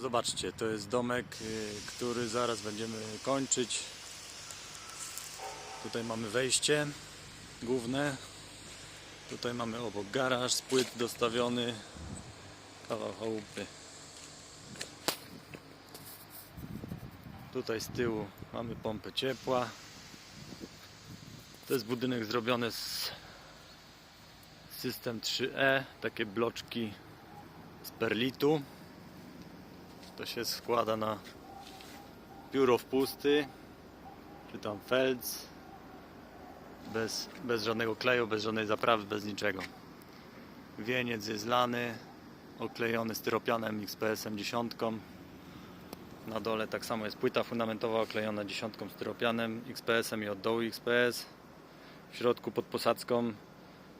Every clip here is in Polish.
Zobaczcie, to jest domek, y, który zaraz będziemy kończyć. Tutaj mamy wejście główne. Tutaj mamy obok garaż z płyt dostawiony. Kawał chałupy. Tutaj z tyłu mamy pompę ciepła. To jest budynek zrobiony z system 3E, takie bloczki z perlitu. To się składa na pióro wpusty, czy tam felc, bez, bez żadnego kleju, bez żadnej zaprawy, bez niczego. Wieniec jest lany, oklejony styropianem XPS-em dziesiątką. Na dole tak samo jest płyta fundamentowa oklejona dziesiątką styropianem, XPS-em i od dołu XPS. W środku pod posadzką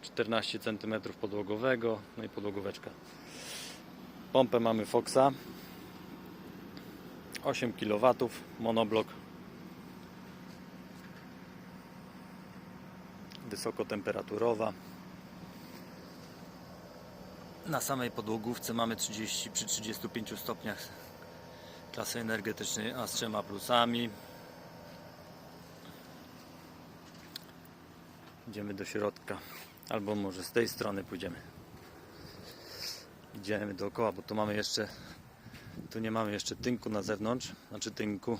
14 cm podłogowego, no i podłogóweczka. Pompę mamy Foxa 8 kW, monoblok. Wysokotemperaturowa. Na samej podłogówce mamy 30 przy 35 stopniach klasy energetycznej A z trzema plusami. Idziemy do środka. Albo może z tej strony pójdziemy. Idziemy dookoła, bo tu mamy jeszcze tu nie mamy jeszcze tynku na zewnątrz, znaczy tynku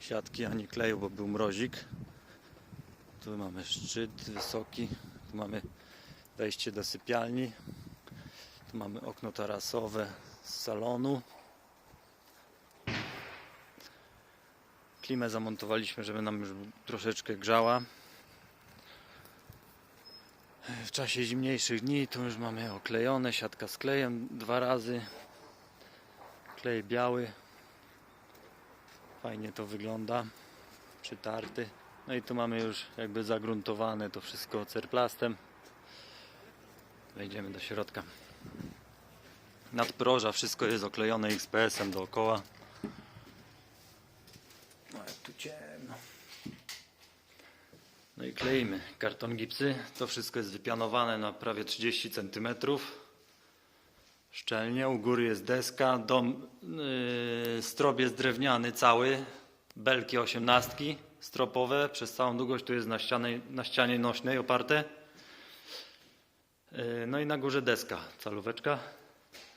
siatki ani kleju, bo był mrozik. Tu mamy szczyt wysoki, tu mamy wejście do sypialni, tu mamy okno tarasowe z salonu. Klimę zamontowaliśmy, żeby nam już troszeczkę grzała. W czasie zimniejszych dni to już mamy oklejone, siatka z klejem dwa razy klej biały. Fajnie to wygląda. Przytarty. No i tu mamy już jakby zagruntowane to wszystko cerplastem. Wejdziemy do środka. Nadproża wszystko jest oklejone XPS-em dookoła. No jak tu ciemno. No i kleimy. Karton gipsy. To wszystko jest wypianowane na prawie 30 centymetrów szczelnie. U góry jest deska, dom, yy, strop jest drewniany cały, belki osiemnastki stropowe, przez całą długość tu jest na ścianie, na ścianie nośnej oparte. Yy, no i na górze deska, calóweczka,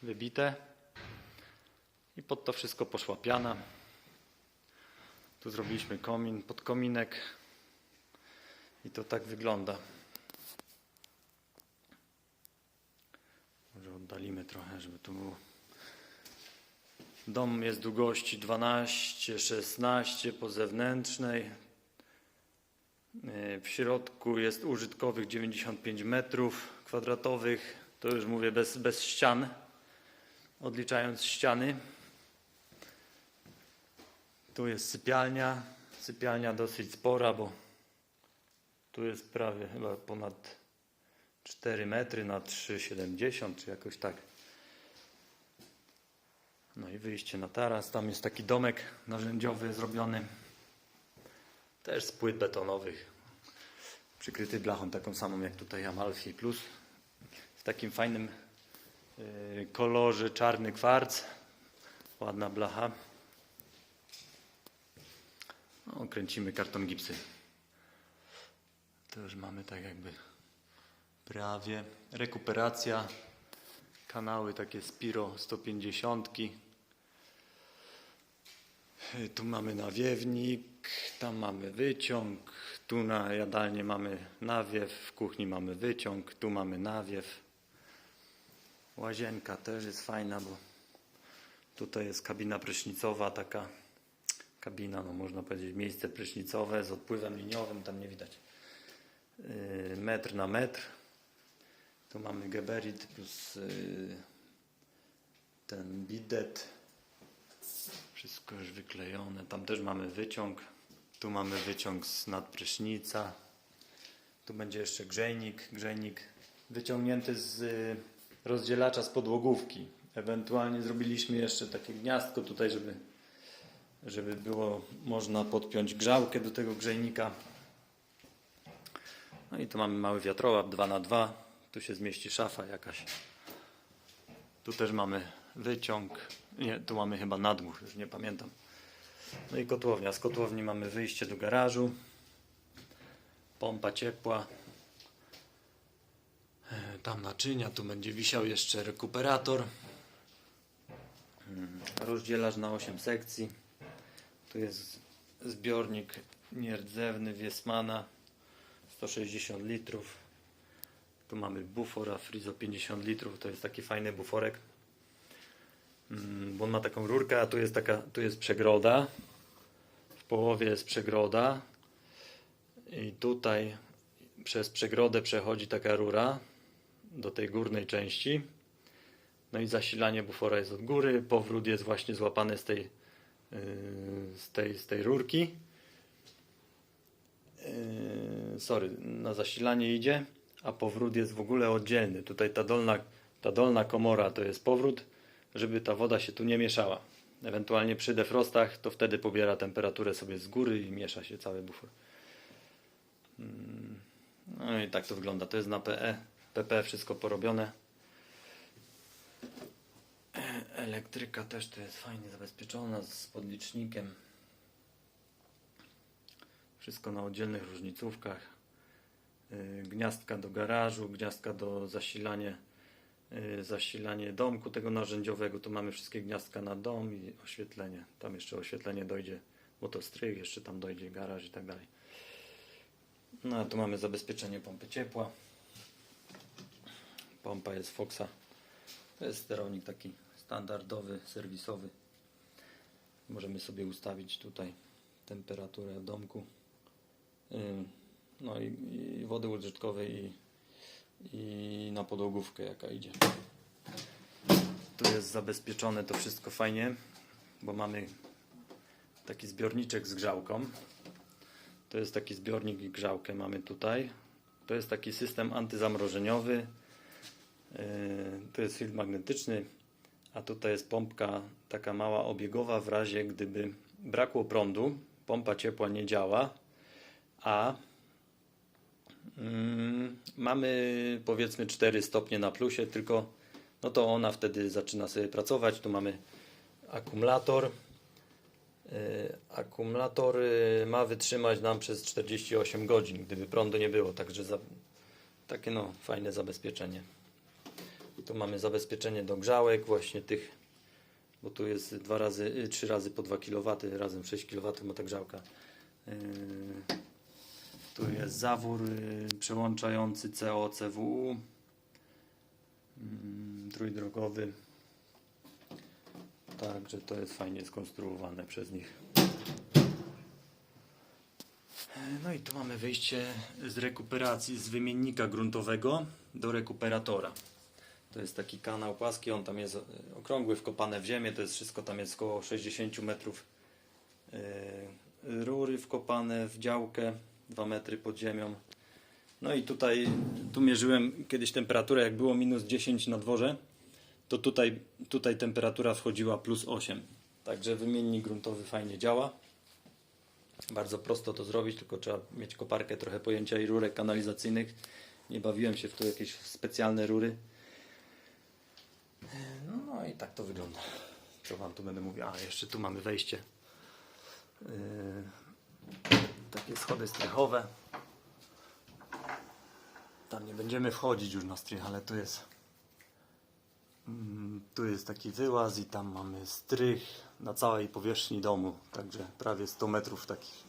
wybite. I pod to wszystko poszła piana. Tu zrobiliśmy komin, pod kominek. I to tak wygląda. Może oddalimy trochę, żeby tu było. Dom jest długości 12-16 po zewnętrznej. Yy, W środku jest użytkowych 95 metrów kwadratowych. To już mówię bez, bez ścian, odliczając ściany. Tu jest sypialnia. Sypialnia dosyć spora, bo tu jest prawie chyba ponad 4 metry na 3,70 czy jakoś tak. No i wyjście na taras. Tam jest taki domek narzędziowy zrobiony. Też z płyt betonowych. Przykryty blachą taką samą jak tutaj Amalfi Plus. W takim fajnym yy, kolorze czarny kwarc. Ładna blacha. No, kręcimy karton gipsy. To już mamy tak jakby prawie. Rekuperacja. Kanały takie Spiro 150. Tu mamy nawiewnik, tam mamy wyciąg, tu na jadalni mamy nawiew, w kuchni mamy wyciąg, tu mamy nawiew. Łazienka też jest fajna, bo tutaj jest kabina prysznicowa, taka kabina, no można powiedzieć miejsce prysznicowe z odpływem liniowym, tam nie widać. Yy, metr na metr. Tu mamy geberit plus yy, ten bidet. Wszystko już wyklejone. Tam też mamy wyciąg. Tu mamy wyciąg z nadprysznica. Tu będzie jeszcze grzejnik. Grzejnik wyciągnięty z y, rozdzielacza z podłogówki. Ewentualnie zrobiliśmy jeszcze takie gniazdko tutaj, żeby, żeby było można podpiąć grzałkę do tego grzejnika. No i tu mamy mały wiatrołap 2 na 2 Tu się zmieści szafa jakaś. Tu też mamy wyciąg. Nie, tu mamy chyba nadmuch, już nie pamiętam. No i kotłownia. Z kotłowni mamy wyjście do garażu. Pompa ciepła. E, Tam naczynia, tu będzie wisiał jeszcze rekuperator. Mm, Rozdzielacz na 8 sekcji. Tu jest zbiornik nierdzewny Wiesmana 160 litrów. Tu mamy bufora Frizo 50 litrów. To jest taki fajny buforek. Mm, Bo on ma taką rurkę, a tu jest taka, tu jest przegroda. W połowie jest przegroda. I tutaj przez przegrodę przechodzi taka rura do tej górnej części. No i zasilanie bufora jest od góry, powrót jest właśnie złapany z tej, yy, z tej, z tej rurki. Yy, sorry, na zasilanie idzie, a powrót jest w ogóle oddzielny. Tutaj ta dolna, ta dolna komora to jest powrót, żeby ta woda się tu nie mieszała. Ewentualnie przy defrostach to wtedy pobiera temperaturę sobie z góry i miesza się cały bufor. Mm, No i tak to wygląda. To jest na PE, PP wszystko porobione. Elektryka też to jest fajnie zabezpieczona z podlicznikiem. Wszystko na oddzielnych różnicówkach. Yy, Gniazdka do garażu, gniazdka do zasilania, yy, zasilanie domku tego narzędziowego. Tu mamy wszystkie gniazdka na dom i oświetlenie. Tam jeszcze oświetlenie dojdzie, bo to strych, jeszcze tam dojdzie garaż i tak dalej. No a tu mamy zabezpieczenie pompy ciepła. Pompa jest Foxa. To jest sterownik taki standardowy, serwisowy. Możemy sobie ustawić tutaj temperaturę domku. No i, i wody użytkowej i, i na podłogówkę jaka idzie. Tu jest zabezpieczone to wszystko fajnie, bo mamy taki zbiorniczek z grzałką. To jest taki zbiornik i grzałkę mamy tutaj. To jest taki system antyzamrożeniowy. Yy, To jest filtr magnetyczny, a tutaj jest pompka taka mała obiegowa w razie gdyby brakło prądu, pompa ciepła nie działa, a mamy powiedzmy 4 stopnie na plusie, tylko no to ona wtedy zaczyna sobie pracować. Tu mamy akumulator. Yy, Akumulator yy, ma wytrzymać nam przez 48 godzin, gdyby prądu nie było, także za, takie no fajne zabezpieczenie. Tu mamy zabezpieczenie do grzałek, właśnie tych, bo tu jest dwa razy, y, trzy razy po 2 kW, razem 6 kW ma ta grzałka. Tu jest zawór y, przełączający CO-CWU, mm, trójdrogowy. Także to jest fajnie skonstruowane przez nich. No i tu mamy wyjście z rekuperacji z wymiennika gruntowego do rekuperatora. To jest taki kanał płaski, on tam jest okrągły, wkopane w ziemię, to jest wszystko, tam jest około 60 metrów e, rury wkopane w działkę, 2 metry pod ziemią. No i tutaj, tu mierzyłem kiedyś temperaturę, jak było minus 10 na dworze, to tutaj, tutaj temperatura wchodziła plus 8. Także wymiennik gruntowy fajnie działa. Bardzo prosto to zrobić, tylko trzeba mieć koparkę, trochę pojęcia i rurek kanalizacyjnych. Nie bawiłem się w tu jakieś specjalne rury. No, no i tak to wygląda. Co Wam tu będę mówił? A, jeszcze tu mamy wejście. Yy, takie schody strychowe. Tam nie będziemy wchodzić już na strych, ale tu jest Mm, Tu jest taki wyłaz i tam mamy strych na całej powierzchni domu, także prawie 100 metrów takich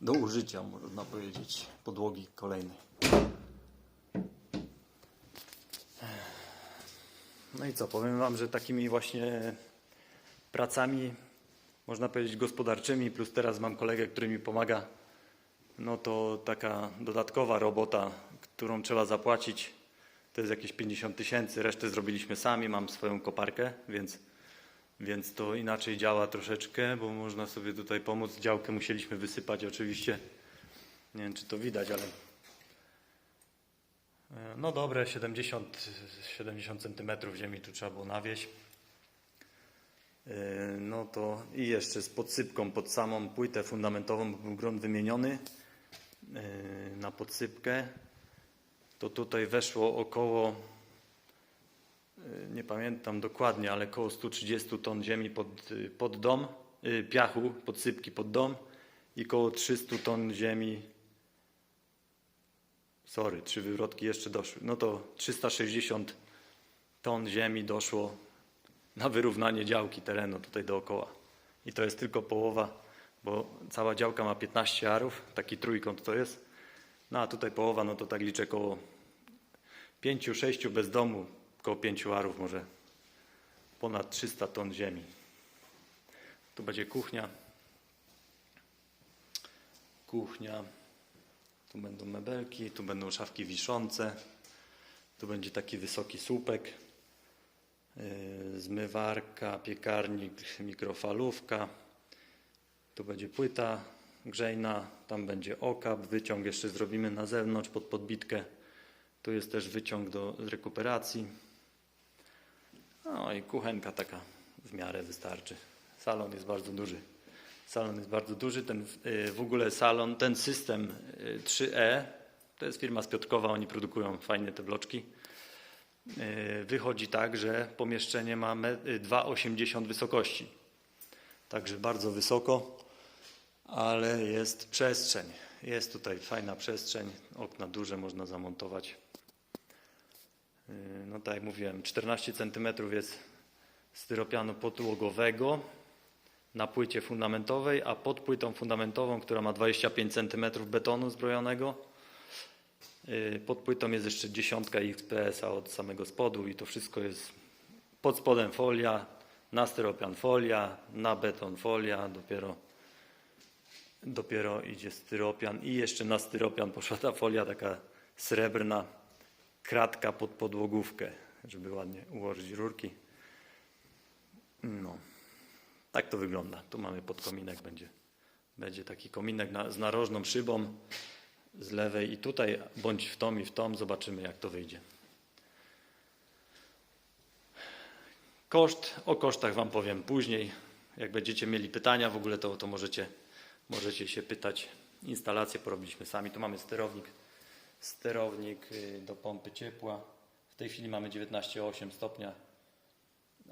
do użycia, można powiedzieć, podłogi kolejnej. No i co, powiem Wam, że takimi właśnie pracami, można powiedzieć gospodarczymi, plus teraz mam kolegę, który mi pomaga, no to taka dodatkowa robota, którą trzeba zapłacić, to jest jakieś 50 tysięcy, resztę zrobiliśmy sami, mam swoją koparkę, więc, więc to inaczej działa troszeczkę, bo można sobie tutaj pomóc. Działkę musieliśmy wysypać oczywiście, nie wiem czy to widać, ale e, no dobre 70, 70 centymetrów ziemi tu trzeba było nawieść. E, No to i jeszcze z podsypką pod samą płytę fundamentową, bo był grunt wymieniony na podsypkę to tutaj weszło około y, nie pamiętam dokładnie, ale około 130 ton ziemi pod, y, pod dom, y, piachu, podsypki pod dom i około 300 ton ziemi. Sorry, trzy wywrotki jeszcze doszły. No to 360 ton ziemi doszło na wyrównanie działki terenu tutaj dookoła. I to jest tylko połowa, bo cała działka ma 15 arów, taki trójkąt to jest. No a tutaj połowa, no to tak liczę koło 5-6 bez domu, koło 5 arów może ponad 300 ton ziemi. Tu będzie kuchnia. Kuchnia. Tu będą mebelki, tu będą szafki wiszące. Tu będzie taki wysoki słupek. Yy, Zmywarka, piekarnik, mikrofalówka. Tu będzie płyta grzejna, tam będzie okap, wyciąg jeszcze zrobimy na zewnątrz pod podbitkę. Tu jest też wyciąg do rekuperacji. No i kuchenka taka w miarę wystarczy. Salon jest bardzo duży. Salon jest bardzo duży. Ten y, w ogóle salon, ten system y, 3E, to jest firma z Piotrkowa, oni produkują fajnie te bloczki. Y, Wychodzi tak, że pomieszczenie ma me- y, 2,80 wysokości. Także bardzo wysoko, ale jest przestrzeń. Jest tutaj fajna przestrzeń, okna duże można zamontować. Yy, No tak jak mówiłem, 14 cm jest styropianu podłogowego na płycie fundamentowej, a pod płytą fundamentową, która ma 25 cm betonu zbrojonego, yy, pod płytą jest jeszcze dziesiątka XPS-a od samego spodu i to wszystko jest pod spodem folia, na styropian folia, na beton folia, dopiero, dopiero idzie styropian i jeszcze na styropian poszła ta folia taka srebrna, kratka pod podłogówkę, żeby ładnie ułożyć rurki. No, tak to wygląda. Tu mamy podkominek, będzie, będzie taki kominek na, z narożną szybą z lewej i tutaj, bądź w tom i w tom, zobaczymy jak to wyjdzie. Koszt, o kosztach Wam powiem później. Jak będziecie mieli pytania w ogóle, to, to możecie, możecie się pytać. Instalację porobiliśmy sami. Tu mamy sterownik, sterownik y, do pompy ciepła. W tej chwili mamy 19,8 stopnia,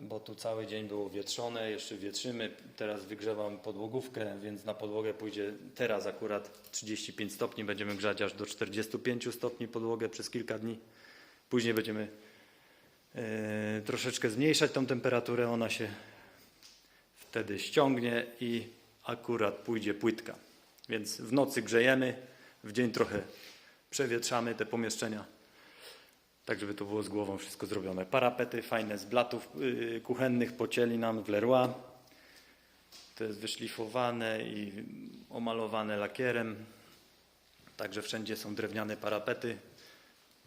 bo tu cały dzień było wietrzone. Jeszcze wietrzymy. Teraz wygrzewam podłogówkę, więc na podłogę pójdzie teraz akurat 35 stopni. Będziemy grzać aż do 45 stopni podłogę przez kilka dni. Później będziemy e, troszeczkę zmniejszać tą temperaturę, ona się wtedy ściągnie i akurat pójdzie płytka. Więc w nocy grzejemy, w dzień trochę przewietrzamy te pomieszczenia, tak żeby to było z głową wszystko zrobione. Parapety fajne z blatów y, kuchennych pocięli nam w Leroy. To jest wyszlifowane i omalowane lakierem. Także wszędzie są drewniane parapety.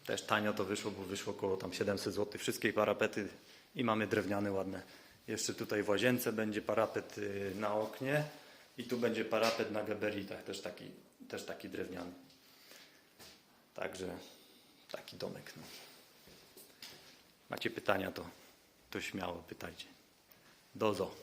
Też tanio to wyszło, bo wyszło około tam 700 zł. Wszystkie parapety i mamy drewniane ładne. Jeszcze tutaj w łazience będzie parapet y, na oknie i tu będzie parapet na gaberitach, też taki, też taki drewniany. Także taki domek. No. Macie pytania, to, to śmiało pytajcie. Dozo.